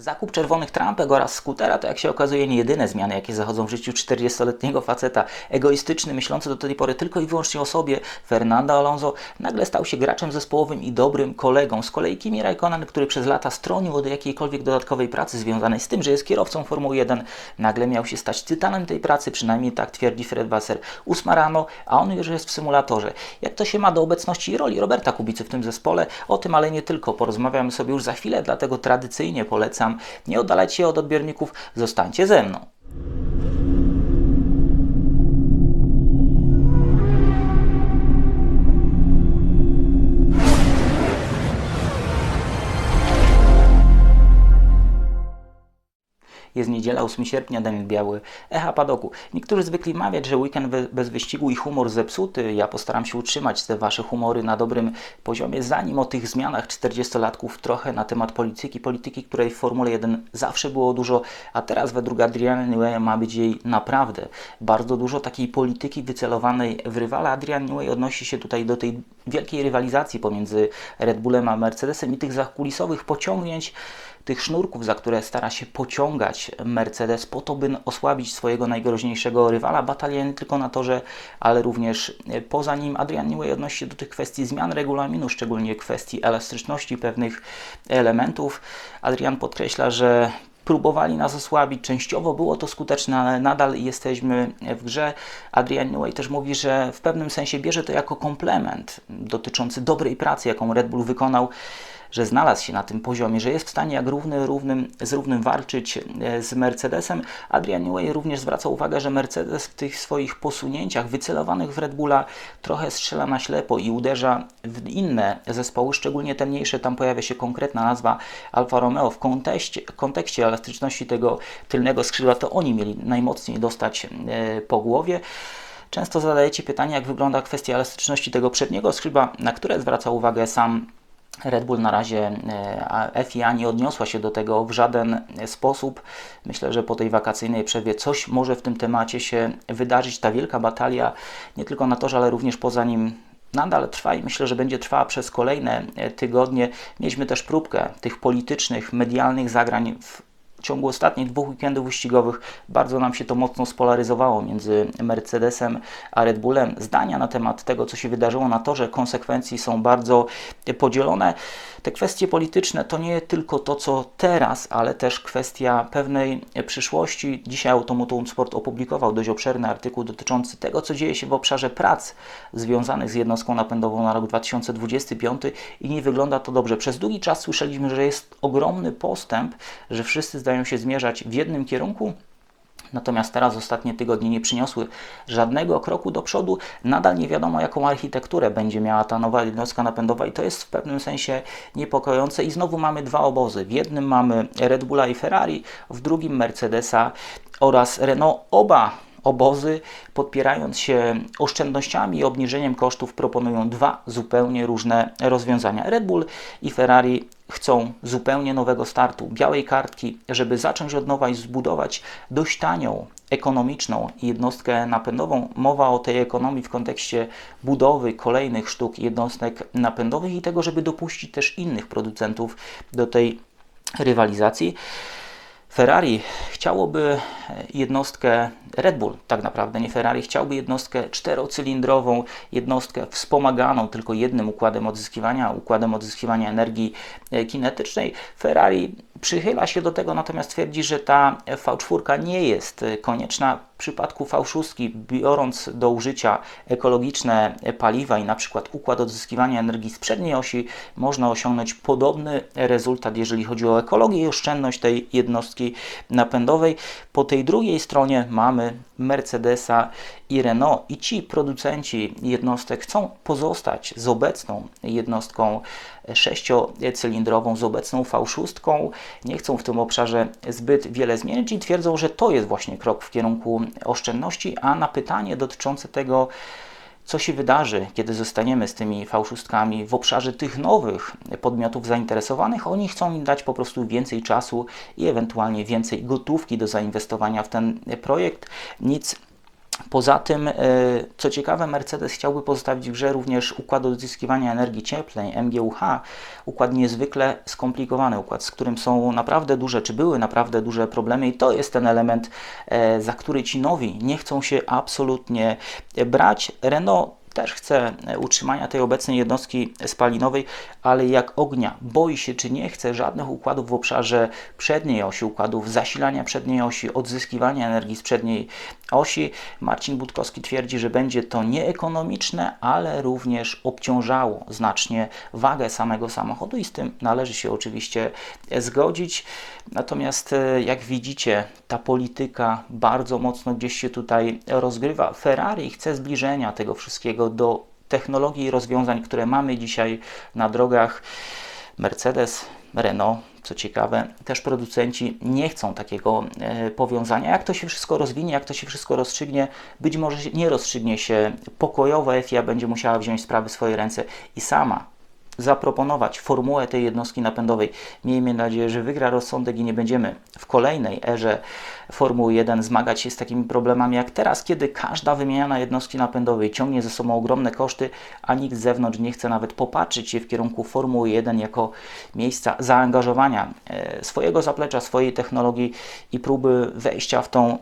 Zakup czerwonych trampek oraz skutera to jak się okazuje nie jedyne zmiany, jakie zachodzą w życiu 40-letniego faceta. Egoistyczny, myślący do tej pory tylko i wyłącznie o sobie, Fernando Alonso nagle stał się graczem zespołowym i dobrym kolegą. Z kolei Kimi Raikkonen, który przez lata stronił od jakiejkolwiek dodatkowej pracy związanej z tym, że jest kierowcą Formuły 1, nagle miał się stać tytanem tej pracy, przynajmniej tak twierdzi Fred Wasser. Ósma rano, a on już jest w symulatorze. Jak to się ma do obecności i roli Roberta Kubicy w tym zespole? O tym, ale nie tylko. Porozmawiamy sobie już za chwilę, dlatego tradycyjnie polecam nie oddalać się od odbiorników, zostańcie ze mną. Jest niedziela, 8 sierpnia, Daniel Biały, Echa Padoku. Niektórzy zwykli mawiać, że weekend bez wyścigu i humor zepsuty. Ja postaram się utrzymać te Wasze humory na dobrym poziomie, zanim o tych zmianach 40-latków trochę na temat polityki, polityki, której w Formule 1 zawsze było dużo, a teraz według Adriana Newey ma być jej naprawdę bardzo dużo takiej polityki wycelowanej w rywala. Adrian Newey odnosi się tutaj do tej wielkiej rywalizacji pomiędzy Red Bullem a Mercedesem i tych zakulisowych pociągnięć, tych sznurków, za które stara się pociągać Mercedes po to, by osłabić swojego najgroźniejszego rywala. Batalia nie tylko na torze, ale również poza nim. Adrian Newey odnosi się do tych kwestii zmian regulaminu, szczególnie kwestii elastyczności pewnych elementów. Adrian podkreśla, że próbowali nas osłabić. Częściowo było to skuteczne, ale nadal jesteśmy w grze. Adrian Newey też mówi, że w pewnym sensie bierze to jako komplement dotyczący dobrej pracy, jaką Red Bull wykonał że znalazł się na tym poziomie, że jest w stanie jak równy równym, z równym walczyć e, z Mercedesem. Adrian Newey również zwraca uwagę, że Mercedes w tych swoich posunięciach wycelowanych w Red Bulla trochę strzela na ślepo i uderza w inne zespoły, szczególnie te mniejsze. Tam pojawia się konkretna nazwa Alfa Romeo. W kontekście, kontekście elastyczności tego tylnego skrzydła to oni mieli najmocniej dostać e, po głowie. Często zadajecie pytanie, jak wygląda kwestia elastyczności tego przedniego skrzydła, na które zwraca uwagę sam Red Bull na razie e, FIA nie odniosła się do tego w żaden sposób. Myślę, że po tej wakacyjnej przerwie coś może w tym temacie się wydarzyć. Ta wielka batalia nie tylko na torze, ale również poza nim nadal trwa i myślę, że będzie trwała przez kolejne e, tygodnie. Mieliśmy też próbkę tych politycznych, medialnych zagrań w w ciągu ostatnich dwóch weekendów wyścigowych bardzo nam się to mocno spolaryzowało między Mercedesem a Red Bullem. Zdania na temat tego, co się wydarzyło na torze, konsekwencji są bardzo podzielone. Te kwestie polityczne to nie tylko to, co teraz, ale też kwestia pewnej przyszłości. Dzisiaj Automotum Sport opublikował dość obszerny artykuł dotyczący tego, co dzieje się w obszarze prac związanych z jednostką napędową na rok 2025 i nie wygląda to dobrze. Przez długi czas słyszeliśmy, że jest ogromny postęp, że wszyscy zdają się zmierzać w jednym kierunku, Natomiast teraz ostatnie tygodnie nie przyniosły żadnego kroku do przodu. Nadal nie wiadomo, jaką architekturę będzie miała ta nowa jednostka napędowa, i to jest w pewnym sensie niepokojące. I znowu mamy dwa obozy. W jednym mamy Red Bulla i Ferrari, w drugim Mercedesa oraz Renault. Oba obozy, podpierając się oszczędnościami i obniżeniem kosztów, proponują dwa zupełnie różne rozwiązania. Red Bull i Ferrari chcą zupełnie nowego startu, białej kartki, żeby zacząć od nowa i zbudować dość tanią, ekonomiczną jednostkę napędową. Mowa o tej ekonomii w kontekście budowy kolejnych sztuk jednostek napędowych i tego, żeby dopuścić też innych producentów do tej rywalizacji. Ferrari chciałoby jednostkę Red Bull, tak naprawdę nie Ferrari, chciałby jednostkę czterocylindrową, jednostkę wspomaganą tylko jednym układem odzyskiwania, układem odzyskiwania energii kinetycznej. Ferrari przychyla się do tego, natomiast twierdzi, że ta V4 nie jest konieczna. Przypadku V6, biorąc do użycia ekologiczne paliwa i na przykład układ odzyskiwania energii z przedniej osi, można osiągnąć podobny rezultat, jeżeli chodzi o ekologię i oszczędność tej jednostki napędowej. Po tej drugiej stronie mamy Mercedesa i Renault i ci producenci jednostek chcą pozostać z obecną jednostką sześciocylindrową, z obecną V6, nie chcą w tym obszarze zbyt wiele zmienić i twierdzą, że to jest właśnie krok w kierunku oszczędności, a na pytanie dotyczące tego, co się wydarzy, kiedy zostaniemy z tymi fałszustkami w obszarze tych nowych podmiotów zainteresowanych. Oni chcą im dać po prostu więcej czasu i ewentualnie więcej gotówki do zainwestowania w ten projekt. Nic Poza tym, e, co ciekawe, Mercedes chciałby pozostawić w grze również układ odzyskiwania energii cieplnej, MGUH, układ niezwykle skomplikowany, układ, z którym są naprawdę duże, czy były naprawdę duże problemy i to jest ten element, e, za który ci nowi nie chcą się absolutnie brać. Renault też chce e, utrzymania tej obecnej jednostki spalinowej, ale jak ognia boi się czy nie chce żadnych układów w obszarze przedniej osi, układów zasilania przedniej osi, odzyskiwania energii z przedniej osi. Marcin Budkowski twierdzi, że będzie to nieekonomiczne, ale również obciążało znacznie wagę samego samochodu i z tym należy się oczywiście zgodzić. Natomiast e, jak widzicie, ta polityka bardzo mocno gdzieś się tutaj rozgrywa. Ferrari chce zbliżenia tego wszystkiego do technologii rozwiązań, które mamy dzisiaj na drogach. Mercedes, Renault, co ciekawe, też producenci nie chcą takiego e, powiązania. Jak to się wszystko rozwinie, jak to się wszystko rozstrzygnie, być może nie rozstrzygnie się pokojowo. FIA będzie musiała wziąć sprawy w swoje ręce i sama zaproponować formułę tej jednostki napędowej. Miejmy nadzieję, że wygra rozsądek i nie będziemy w kolejnej erze Formuły 1 zmagać się z takimi problemami jak teraz, kiedy każda wymiana jednostki napędowej ciągnie ze sobą ogromne koszty, a nikt z zewnątrz nie chce nawet popatrzeć się w kierunku Formuły 1 jako miejsca zaangażowania e, swojego zaplecza, swojej technologii i próby wejścia w tą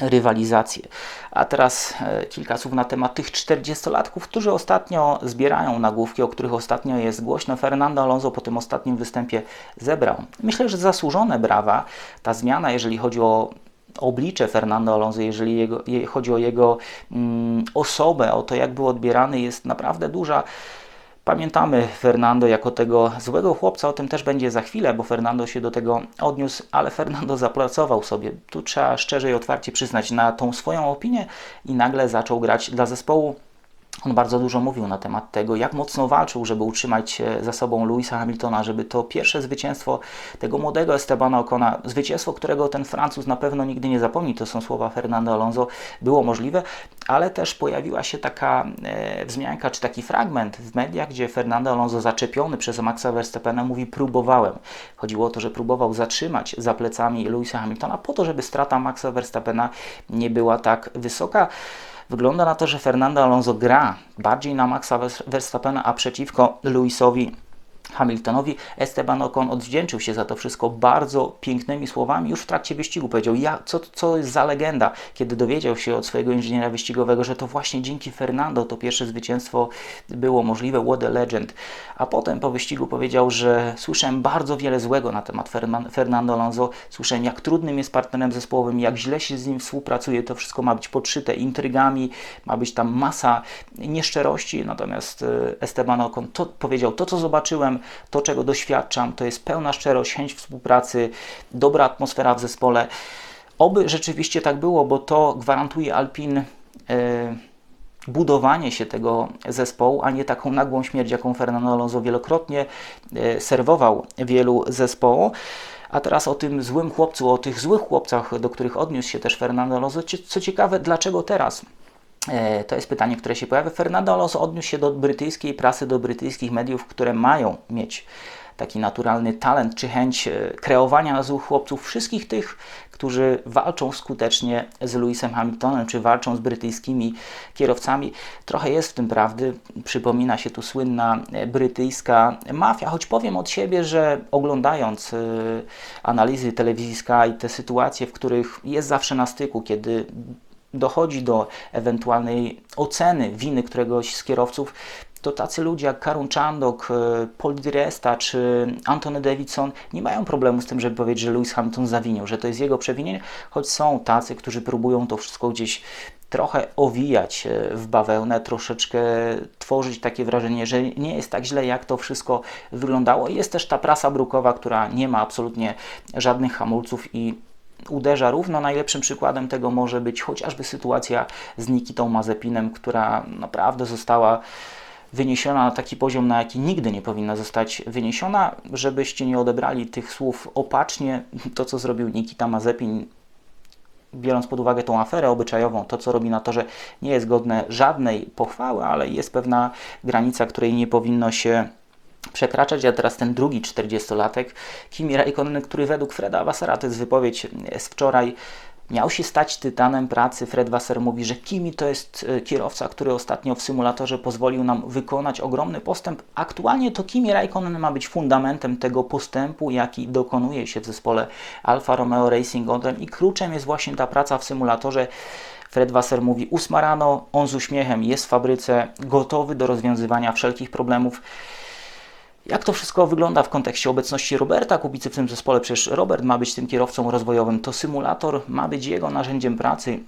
rywalizację. A teraz e, kilka słów na temat tych 40-latków, którzy ostatnio zbierają nagłówki, o których ostatnio jest głośno. Fernando Alonso po tym ostatnim występie zebrał. Myślę, że zasłużone brawa. Ta zmiana, jeżeli chodzi o oblicze Fernando Alonso, jeżeli jego, chodzi o jego mm, osobę, o to, jak był odbierany, jest naprawdę duża. Pamiętamy Fernando jako tego złego chłopca, o tym też będzie za chwilę, bo Fernando się do tego odniósł, ale Fernando zapracował sobie, tu trzeba szczerze i otwarcie przyznać, na tą swoją opinię i nagle zaczął grać dla zespołu on bardzo dużo mówił na temat tego, jak mocno walczył, żeby utrzymać za sobą Louisa Hamiltona, żeby to pierwsze zwycięstwo tego młodego Estebana Ocona, zwycięstwo, którego ten Francuz na pewno nigdy nie zapomni, to są słowa Fernando Alonso, było możliwe, ale też pojawiła się taka e, wzmianka, czy taki fragment w mediach, gdzie Fernando Alonso zaczepiony przez Maxa Verstappena mówi próbowałem. Chodziło o to, że próbował zatrzymać za plecami Louisa Hamiltona po to, żeby strata Maxa Verstappena nie była tak wysoka. Wygląda na to, że Fernando Alonso gra bardziej na Maxa Verstappena, a przeciwko Luisowi Hamiltonowi. Esteban Ocon odwdzięczył się za to wszystko bardzo pięknymi słowami. Już w trakcie wyścigu powiedział, ja, co, co jest za legenda, kiedy dowiedział się od swojego inżyniera wyścigowego, że to właśnie dzięki Fernando to pierwsze zwycięstwo było możliwe. What a legend. A potem po wyścigu powiedział, że słyszałem bardzo wiele złego na temat Fernando Alonso. Słyszałem, jak trudnym jest partnerem zespołowym, jak źle się z nim współpracuje. To wszystko ma być podszyte intrygami, ma być tam masa nieszczerości. Natomiast e, Esteban Ocon to powiedział, to co zobaczyłem, to, czego doświadczam, to jest pełna szczerość, chęć współpracy, dobra atmosfera w zespole. Oby rzeczywiście tak było, bo to gwarantuje Alpin. Yy, budowanie się tego zespołu, a nie taką nagłą śmierć, jaką Fernando Alonso wielokrotnie e, serwował wielu zespołom. A teraz o tym złym chłopcu, o tych złych chłopcach, do których odniósł się też Fernando Alonso. Co ciekawe, dlaczego teraz? E, to jest pytanie, które się pojawia. Fernando Alonso odniósł się do brytyjskiej prasy, do brytyjskich mediów, które mają mieć taki naturalny talent czy chęć e, kreowania złych chłopców wszystkich tych, którzy walczą skutecznie z Lewisem Hamiltonem, czy walczą z brytyjskimi kierowcami. Trochę jest w tym prawdy. Przypomina się tu słynna e, brytyjska mafia, choć powiem od siebie, że oglądając analizy telewizji Sky, te sytuacje, w których jest zawsze na styku, kiedy dochodzi do ewentualnej oceny winy któregoś z kierowców, to tacy ludzie jak Karun Chandok, e, Paul Di Resta czy Anthony Davidson nie mają problemu z tym, żeby powiedzieć, że Lewis Hamilton zawinił, że to jest jego przewinienie, choć są tacy, którzy próbują to wszystko gdzieś trochę owijać e, w bawełnę, troszeczkę tworzyć takie wrażenie, że nie jest tak źle, jak to wszystko wyglądało. Jest też ta prasa brukowa, która nie ma absolutnie żadnych hamulców i uderza równo. Najlepszym przykładem tego może być chociażby sytuacja z Nikitą Mazepinem, która naprawdę została wyniesiona na taki poziom, na jaki nigdy nie powinna zostać wyniesiona. Żebyście nie odebrali tych słów opacznie, to co zrobił Nikita Mazepin, biorąc pod uwagę tą aferę obyczajową, to co robi na to, że nie jest godne żadnej pochwały, ale jest pewna granica, której nie powinno się przekraczać, a teraz ten drugi 40-latek, Kimi Raikkonen, który według Freda Avassara, to jest wypowiedź z wczoraj, miał się stać tytanem pracy. Fred Wasser mówi, że Kimi to jest e, kierowca, który ostatnio w symulatorze pozwolił nam wykonać ogromny postęp. Aktualnie to Kimi Raikkonen ma być fundamentem tego postępu, jaki dokonuje się w zespole Alfa Romeo Racing Orlen i kluczem jest właśnie ta praca w symulatorze. Fred Wasser mówi 8 rano, on z uśmiechem jest w fabryce, gotowy do rozwiązywania wszelkich problemów. Jak to wszystko wygląda w kontekście obecności Roberta Kubicy w tym zespole? Przecież Robert ma być tym kierowcą rozwojowym, to symulator ma być jego narzędziem pracy.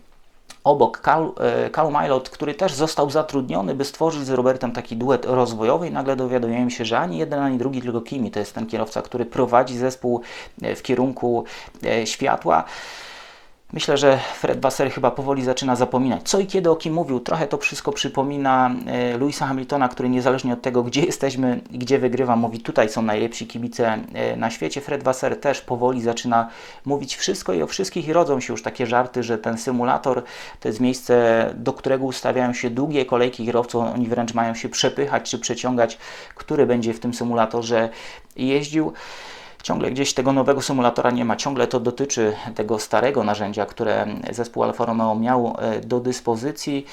Obok Cal, e, Cal Milot, który też został zatrudniony, by stworzyć z Robertem taki duet rozwojowy i nagle dowiadujemy się, że ani jeden, ani drugi, tylko Kimi to jest ten kierowca, który prowadzi zespół e, w kierunku e, światła. Myślę, że Fred Basser chyba powoli zaczyna zapominać. Co i kiedy o kim mówił, trochę to wszystko przypomina e, Louisa Hamiltona, który niezależnie od tego, gdzie jesteśmy i gdzie wygrywa, mówi tutaj są najlepsi kibice e, na świecie. Fred Basser też powoli zaczyna mówić wszystko i o wszystkich i rodzą się już takie żarty, że ten symulator to jest miejsce, do którego ustawiają się długie kolejki kierowców, oni wręcz mają się przepychać czy przeciągać, który będzie w tym symulatorze jeździł. Ciągle gdzieś tego nowego symulatora nie ma, ciągle to dotyczy tego starego narzędzia, które zespół Alfa Romeo miał e, do dyspozycji.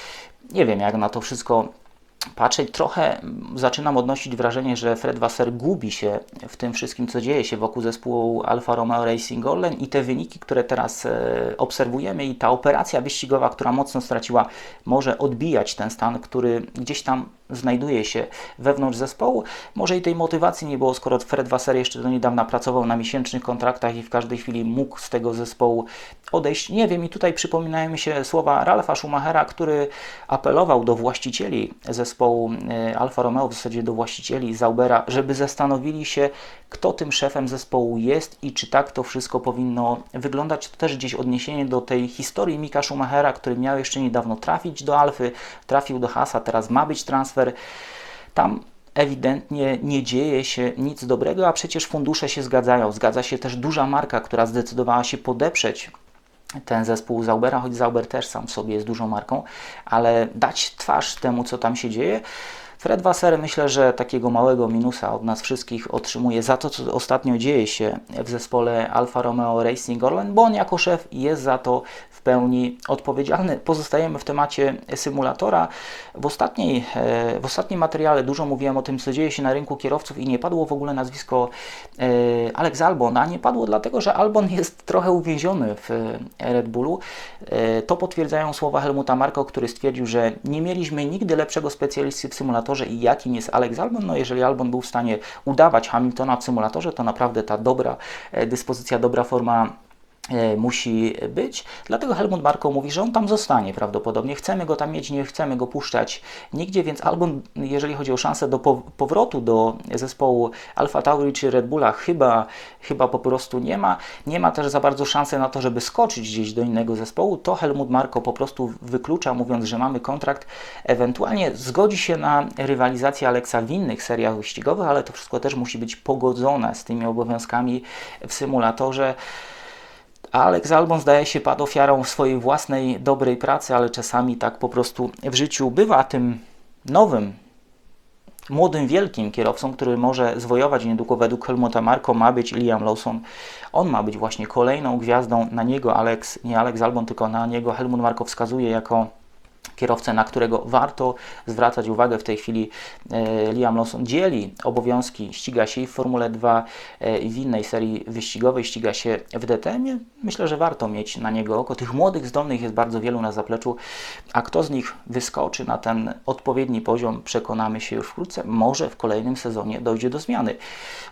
Nie wiem, jak na to wszystko patrzeć, trochę zaczynam odnosić wrażenie, że Fred Wasser gubi się w tym wszystkim, co dzieje się wokół zespołu Alfa Romeo Racing Orlen i te wyniki, które teraz e, obserwujemy i ta operacja wyścigowa, która mocno straciła, może odbijać ten stan, który gdzieś tam znajduje się wewnątrz zespołu. Może i tej motywacji nie było, skoro Fred Wasser jeszcze do niedawna pracował na miesięcznych kontraktach i w każdej chwili mógł z tego zespołu odejść. Nie wiem, i tutaj przypominają mi się słowa Ralfa Schumachera, który apelował do właścicieli zespołu e, Alfa Romeo, w zasadzie do właścicieli Zaubera, żeby zastanowili się, kto tym szefem zespołu jest i czy tak to wszystko powinno wyglądać. To też gdzieś odniesienie do tej historii Mika Schumachera, który miał jeszcze niedawno trafić do Alfy, trafił do Hasa, teraz ma być transfer. Tam ewidentnie nie dzieje się nic dobrego, a przecież fundusze się zgadzają. Zgadza się też duża marka, która zdecydowała się podeprzeć ten zespół Zaubera, choć Zauber też sam w sobie jest dużą marką, ale dać twarz temu, co tam się dzieje. Fred Wasser myślę, że takiego małego minusa od nas wszystkich otrzymuje za to, co ostatnio dzieje się w zespole Alfa Romeo Racing Orlen, bo on jako szef jest za to w pełni odpowiedzialny. Pozostajemy w temacie symulatora. W, ostatniej, e, w ostatnim materiale dużo mówiłem o tym, co dzieje się na rynku kierowców i nie padło w ogóle nazwisko e, Alex Albon, a nie padło dlatego, że Albon jest trochę uwięziony w Red Bullu. E, to potwierdzają słowa Helmuta Marko, który stwierdził, że nie mieliśmy nigdy lepszego specjalisty w symulatorze, symulatorze i jakim jest Alex Albon. No jeżeli Albon był w stanie udawać Hamiltona w symulatorze, to naprawdę ta dobra e, dyspozycja, dobra forma musi być. Dlatego Helmut Marko mówi, że on tam zostanie prawdopodobnie. Chcemy go tam mieć, nie chcemy go puszczać nigdzie, więc Albon, jeżeli chodzi o szansę do powrotu do zespołu Alfa Tauri czy Red Bulla, chyba, chyba po prostu nie ma. Nie ma też za bardzo szansy na to, żeby skoczyć gdzieś do innego zespołu. To Helmut Marko po prostu wyklucza, mówiąc, że mamy kontrakt. Ewentualnie zgodzi się na rywalizację Alexa w innych seriach wyścigowych, ale to wszystko też musi być pogodzone z tymi obowiązkami w symulatorze. Alex Albon zdaje się padł ofiarą swojej własnej dobrej pracy, ale czasami tak po prostu w życiu bywa tym nowym, młodym, wielkim kierowcą, który może zwojować niedługo według Helmuta Marko ma być Liam Lawson. On ma być właśnie kolejną gwiazdą, na niego Alex, nie Alex Albon, tylko na niego Helmut Marko wskazuje jako kierowcę, na którego warto zwracać uwagę. W tej chwili e, Liam Lawson dzieli obowiązki, ściga się i w Formule 2 e, i w innej serii wyścigowej, ściga się w DTM. Myślę, że warto mieć na niego oko. Tych młodych, zdolnych jest bardzo wielu na zapleczu, a kto z nich wyskoczy na ten odpowiedni poziom, przekonamy się już wkrótce. Może w kolejnym sezonie dojdzie do zmiany,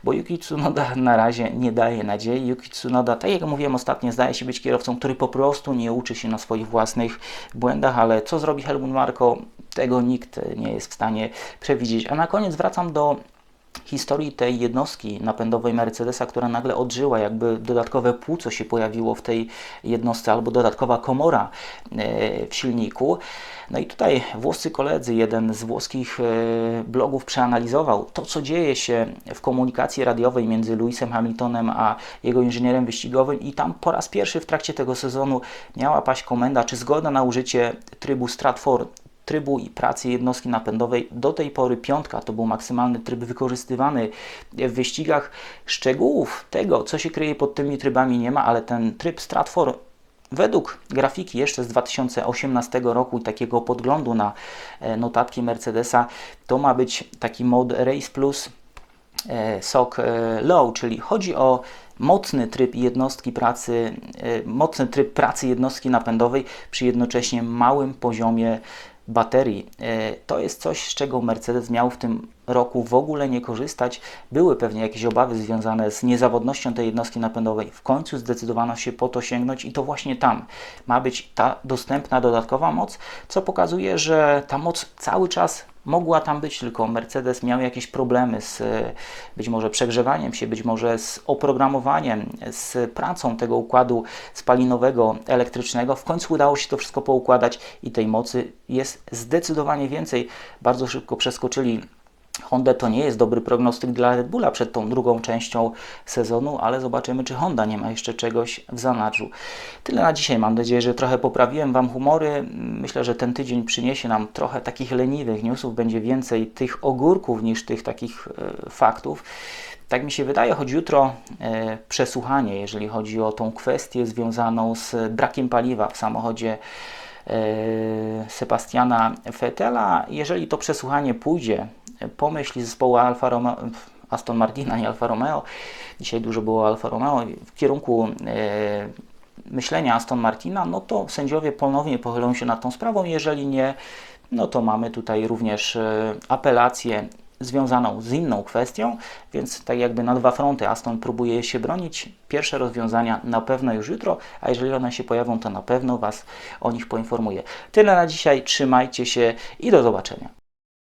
bo Yuki Tsunoda na razie nie daje nadziei. Yuki Tsunoda, tak jak mówiłem ostatnio, zdaje się być kierowcą, który po prostu nie uczy się na swoich własnych błędach, ale co zrobi Helmut Marko, tego nikt nie jest w stanie przewidzieć. A na koniec wracam do historii tej jednostki napędowej Mercedesa, która nagle odżyła, jakby dodatkowe płuco się pojawiło w tej jednostce, albo dodatkowa komora e, w silniku. No i tutaj włoscy koledzy, jeden z włoskich e, blogów przeanalizował to, co dzieje się w komunikacji radiowej między Lewisem Hamiltonem a jego inżynierem wyścigowym i tam po raz pierwszy w trakcie tego sezonu miała paść komenda, czy zgoda na użycie trybu Stratford trybu i pracy jednostki napędowej. Do tej pory piątka to był maksymalny tryb wykorzystywany w wyścigach. Szczegółów tego, co się kryje pod tymi trybami nie ma, ale ten tryb Stratford Według grafiki jeszcze z 2018 roku i takiego podglądu na e, notatki Mercedesa, to ma być taki mod Race Plus e, SOC e, Low, czyli chodzi o mocny tryb jednostki pracy, mocny tryb pracy jednostki napędowej przy jednocześnie małym poziomie baterii. E, To jest coś, z czego Mercedes miał w tym roku w ogóle nie korzystać. Były pewnie jakieś obawy związane z niezawodnością tej jednostki napędowej. W końcu zdecydowano się po to sięgnąć i to właśnie tam ma być ta dostępna dodatkowa moc, co pokazuje, że ta moc cały czas mogła tam być, tylko Mercedes miał jakieś problemy z e, być może przegrzewaniem się, być może z oprogramowaniem, z pracą tego układu spalinowego, elektrycznego. W końcu udało się to wszystko poukładać i tej mocy jest zdecydowanie więcej. Bardzo szybko przeskoczyli Honda to nie jest dobry prognostyk dla Red Bulla przed tą drugą częścią sezonu, ale zobaczymy, czy Honda nie ma jeszcze czegoś w zanadrzu. Tyle na dzisiaj. Mam nadzieję, że trochę poprawiłem Wam humory. Myślę, że ten tydzień przyniesie nam trochę takich leniwych newsów. Będzie więcej tych ogórków niż tych takich e, faktów. Tak mi się wydaje, choć jutro e, przesłuchanie, jeżeli chodzi o tą kwestię związaną z brakiem paliwa w samochodzie e, Sebastiana Vettela. Jeżeli to przesłuchanie pójdzie po myśli zespołu Alfa Romeo, Aston Martina, nie Alfa Romeo, dzisiaj dużo było Alfa Romeo, w kierunku e, myślenia Aston Martina, no to sędziowie ponownie pochylą się nad tą sprawą. Jeżeli nie, no to mamy tutaj również e, apelację związaną z inną kwestią, więc tak jakby na dwa fronty Aston próbuje się bronić. Pierwsze rozwiązania na pewno już jutro, a jeżeli one się pojawią, to na pewno Was o nich poinformuję. Tyle na dzisiaj, trzymajcie się i do zobaczenia.